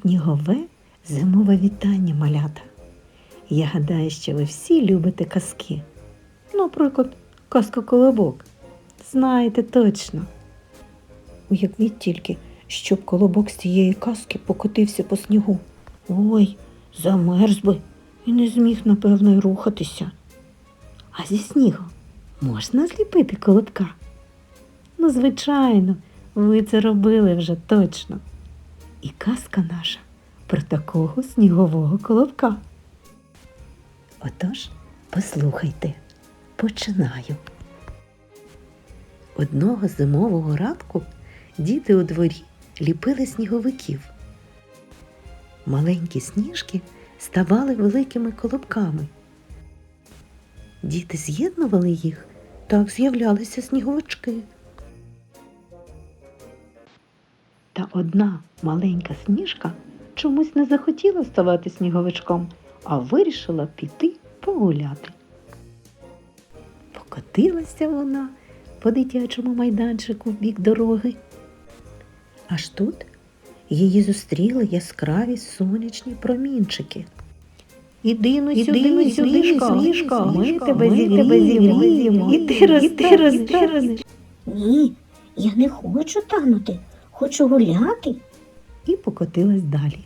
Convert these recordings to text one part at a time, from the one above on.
Снігове зимове вітання, малята. Я гадаю, що ви всі любите казки. Наприклад, казка колобок. Знаєте точно. Уявіть тільки, щоб колобок з цієї казки покотився по снігу. Ой, замерз би і не зміг, напевно, й рухатися. А зі снігу можна зліпити колобка? Ну, звичайно, ви це робили вже точно. І казка наша про такого снігового колобка. Отож, послухайте, починаю. Одного зимового ранку діти у дворі ліпили сніговиків. Маленькі сніжки ставали великими колобками. Діти з'єднували їх, так з'являлися сніговички. Та одна маленька сніжка чомусь не захотіла ставати сніговичком, а вирішила піти погуляти. Покотилася вона по дитячому майданчику в бік дороги. Аж тут її зустріли яскраві сонячні промінчики. Іди ну Іди ну сюди, сніжко, ми тебе ми тебе зігріємо, зігріємо. іди рости, рости, рости. Ні, я не хочу танути, хочу гуляти. І покотилась далі.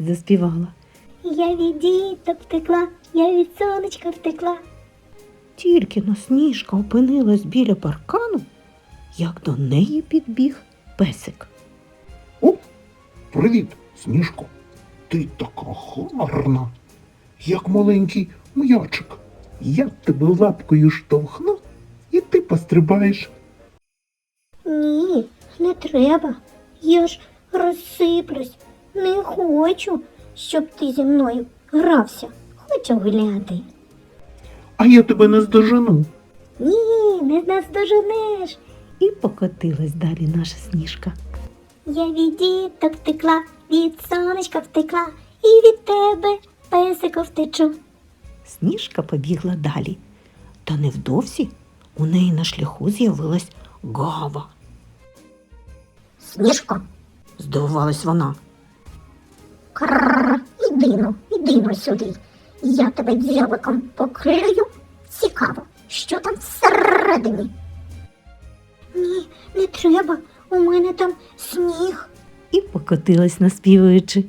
Заспівала. Я від діток втекла, я від сонечка втекла. Тільки но сніжка опинилась біля паркану, як до неї підбіг песик. О, привіт, Сніжко. Ти така гарна, як маленький м'ячик. Я тебе лапкою штовхну, і ти пострибаєш. Ні, не треба. Я ж розсиплюсь. Не хочу, щоб ти зі мною грався. Хочу гуляти. А я тебе не здожену. Ні, не наздоженеш. І покотилась далі наша сніжка. Я від діток втекла, від сонечка втекла, і від тебе песику втечу. Сніжка побігла далі. Та невдовзі у неї на шляху з'явилась гава. Сніжко, Здивувалась вона. Крррр, іди ну, іди ну сюди. Я тебе дзьобиком покрию. Цікаво, що там всередині. Ні, не треба. У мене там сніг. І покотилась, наспівуючи.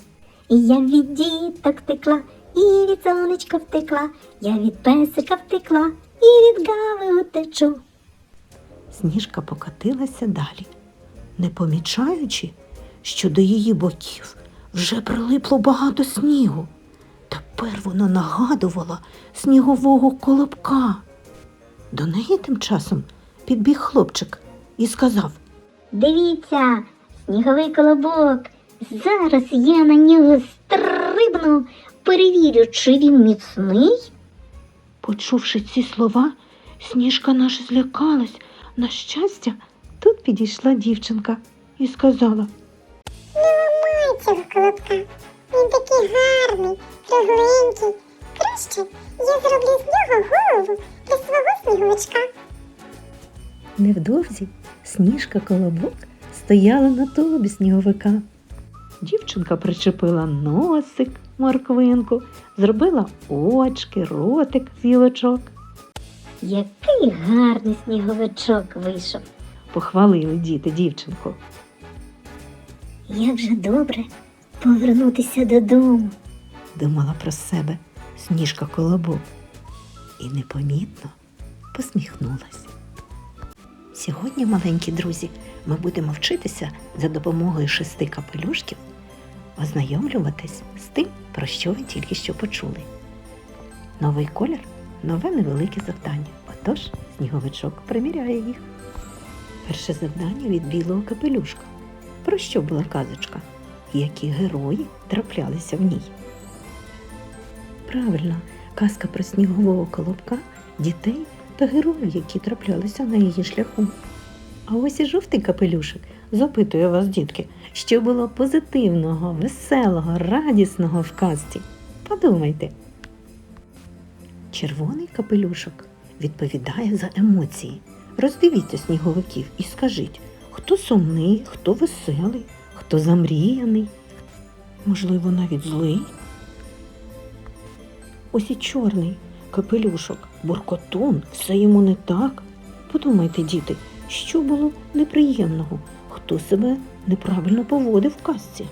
Я від діток втекла, і від сонечка втекла, я від песика втекла, і від гави утечу. Сніжка покотилася далі, не помічаючи, що до її боків вже прилипло багато снігу. Тепер вона нагадувала снігового колобка. До неї тим часом підбіг хлопчик і сказав Дивіться, сніговий колобок. Зараз я на нього стрибну, перевірю, чи він міцний. Почувши ці слова, сніжка наша злякалась. На щастя, тут підійшла дівчинка і сказала Ламай цього колобка. Він такий гарний, кругленький. Краще я зроблю з нього голову для свого сніговичка. Невдовзі сніжка колобок стояла на тулубі сніговика. Дівчинка причепила носик, морквинку, зробила очки, ротик з гілочок. Який гарний сніговичок вийшов. Похвалили діти дівчинку. Як же добре повернутися додому. Думала про себе сніжка колобок і непомітно посміхнулась. Сьогодні, маленькі друзі, ми будемо вчитися за допомогою шести капелюшків ознайомлюватись з тим, про що ви тільки що почули. Новий колір нове невелике завдання. Отож, сніговичок приміряє їх. Перше завдання від білого капелюшка. Про що була казочка? Які герої траплялися в ній? Правильно, казка про снігового колобка, дітей та героїв, які траплялися на її шляху. А ось і жовтий капелюшик запитує вас, дітки, що було позитивного, веселого, радісного в казці. Подумайте. Червоний капелюшок відповідає за емоції. Роздивіться сніговиків і скажіть, хто сумний, хто веселий, хто замріяний. можливо, навіть злий. Ось і чорний капелюшок, буркотун, все йому не так. Подумайте, діти, що було неприємного, хто себе неправильно поводив в казці.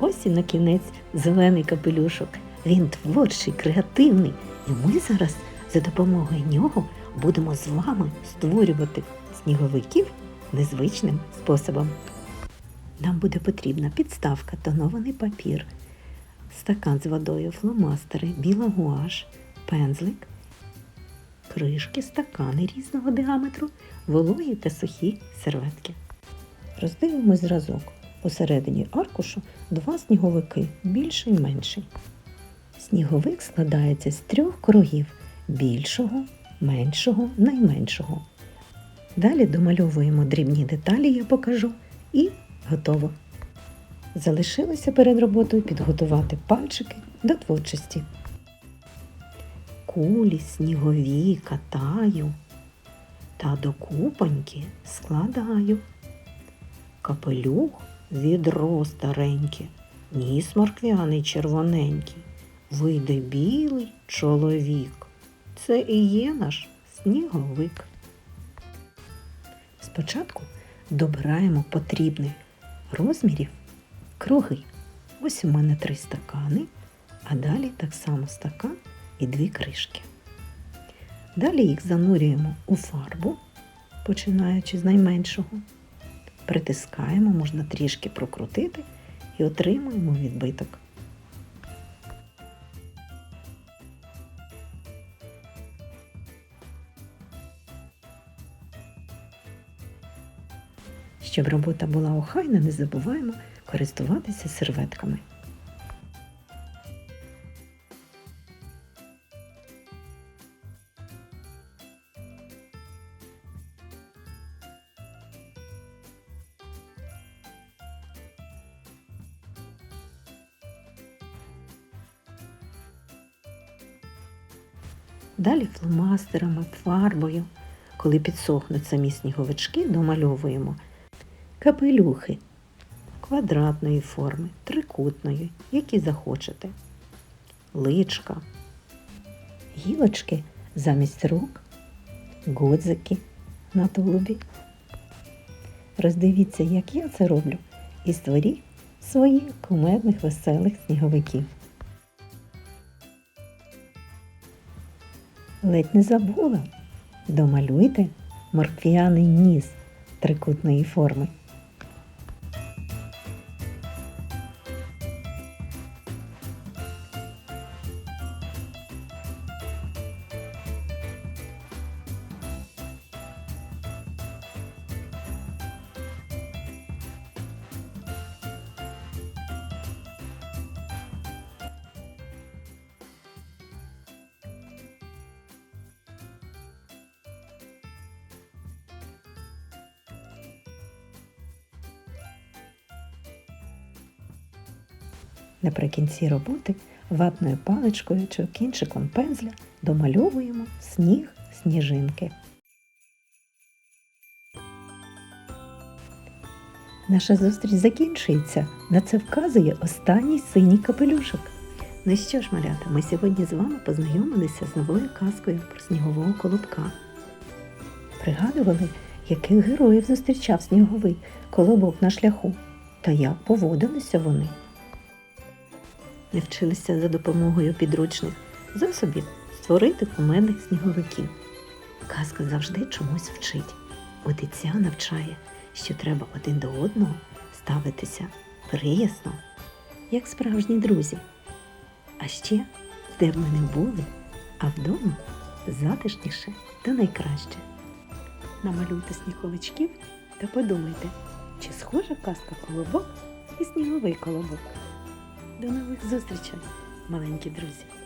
Ось і на кінець зелений капелюшок. Він творчий, креативний, і ми зараз за допомогою нього будемо з вами створювати сніговиків незвичним способом. Нам буде потрібна підставка, тонований папір, стакан з водою, фломастери, біла гуаш, пензлик, кришки, стакани різного діаметру, вологі та сухі серветки. Роздивимо зразок. Посередині аркушу два сніговики, більший і менший. Сніговик складається з трьох кругів більшого, меншого, найменшого. Далі домальовуємо дрібні деталі, я покажу, і готово. Залишилося перед роботою підготувати пальчики до творчості. Кулі снігові катаю та до купоньки складаю. Капелюх відро стареньке, ніс морквяний червоненький, вийде білий чоловік. Це і є наш сніговик. Спочатку добираємо потрібних розмірів круги. Ось у мене три стакани, а далі так само стакан і дві кришки. Далі їх занурюємо у фарбу, починаючи з найменшого. Притискаємо, можна трішки прокрутити і отримуємо відбиток. Щоб робота була охайна, не забуваємо користуватися серветками. Далі фломастерами, фарбою. Коли підсохнуть самі сніговички, домальовуємо капелюхи квадратної форми, трикутної, які захочете, личка, гілочки замість рук, годзики на тулубі. Роздивіться, як я це роблю, і створіть своїх кумедних веселих сніговиків. Ледь не забула. Домалюйте морквяний ніс трикутної форми. Наприкінці роботи ватною паличкою чи кінчиком пензля домальовуємо сніг сніжинки. Наша зустріч закінчується. На це вказує останній синій капелюшок. Ну що ж, малята, ми сьогодні з вами познайомилися з новою казкою про снігового колобка. Пригадували, яких героїв зустрічав сніговий колобок на шляху та як поводилися вони навчилися за допомогою підручних засобів створити кумедних сніговиків. Казка завжди чомусь вчить. От і ця навчає, що треба один до одного ставитися приясно, як справжні друзі. А ще, де б ми не були, а вдома затишніше та найкраще. Намалюйте сніговичків та подумайте, чи схожа казка колобок і сніговий колобок. До нових зустрічей, маленькі друзі!